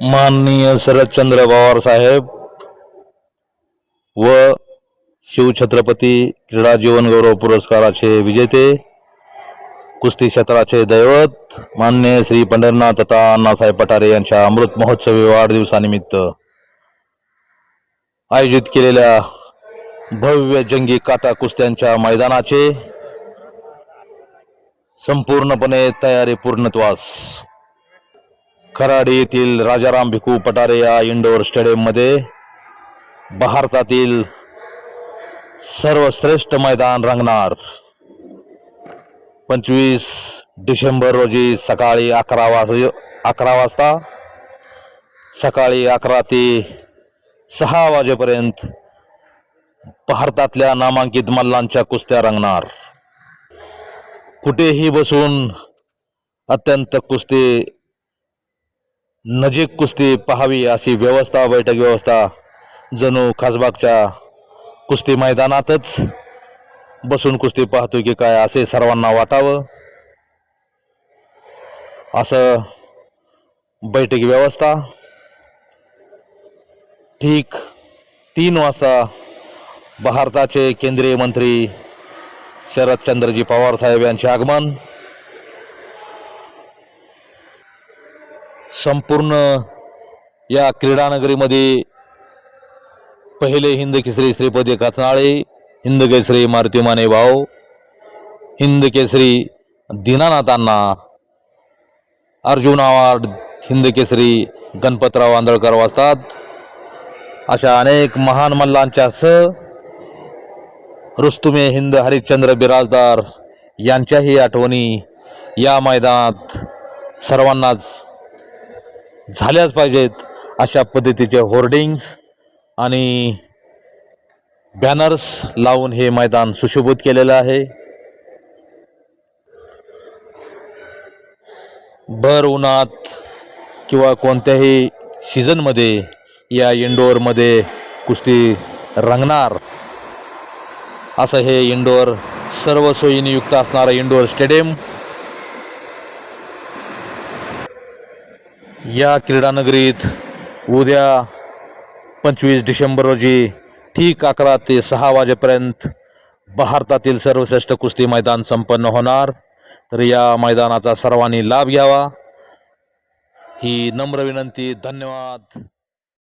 माननीय शरदचंद्र पवार साहेब व शिवछत्रपती क्रीडा जीवन गौरव पुरस्काराचे विजेते कुस्ती क्षेत्राचे दैवत मान्य श्री पंढरनाथ तथा अण्णासाहेब पठारे यांच्या अमृत महोत्सवी वाढदिवसानिमित्त आयोजित केलेल्या भव्य जंगी काटा कुस्त्यांच्या मैदानाचे संपूर्णपणे तयारी पूर्णत्वास खराडी येथील राजाराम भिकू पटारे या इंडोर स्टेडियममध्ये भारतातील सर्वश्रेष्ठ मैदान रंगणार. पंचवीस डिसेंबर रोजी सकाळी अकरा वाज अकरा वाजता सकाळी अकरा ते सहा वाजेपर्यंत भारतातल्या नामांकित मल्लांच्या कुस्त्या रंगणार. कुठेही बसून अत्यंत कुस्ती नजीक कुस्ती पाहावी अशी व्यवस्था बैठक व्यवस्था जणू खासबागच्या कुस्ती मैदानातच बसून कुस्ती पाहतो की काय असे सर्वांना वाटावं. असं बैठक व्यवस्था. ठीक तीन वाजता भारताचे केंद्रीय मंत्री शरदचंद्रजी पवार साहेब यांचे आगमन. संपूर्ण या क्रीडानगरीमध्ये पहिले हिंद केसरी श्रीपदी काचनाळे हिंद केसरी मारुती माने भाऊ हिंद केसरी दीनानाथांना अर्जुन अवॉर्ड हिंद केसरी गणपतराव आंदळकर वाचतात अशा अनेक महान मल्लांच्या सह रुस्तुमे हिंद हरिश्चंद्र बिराजदार यांच्याही आठवणी या मैदानात सर्वांनाच झाल्याच पाहिजेत अशा पद्धतीचे होर्डिंग्स आणि बॅनर्स लावून हे मैदान सुशोभित केलेलं आहे. भर उन्हात किंवा कोणत्याही सीझनमध्ये या इंडोअरमध्ये कुस्ती रंगणार. असं हे इंडोअर सर्व सोयीने युक्त असणारं इंडोअर स्टेडियम या क्रीडानगरीत उद्या पंचवीस डिसेंबर रोजी ठीक अकरा ते सहा वाजेपर्यंत भारतातील सर्वश्रेष्ठ कुस्ती मैदान संपन्न होणार. तर या मैदानाचा सर्वांनी लाभ घ्यावा. ही नम्र विनंती. धन्यवाद.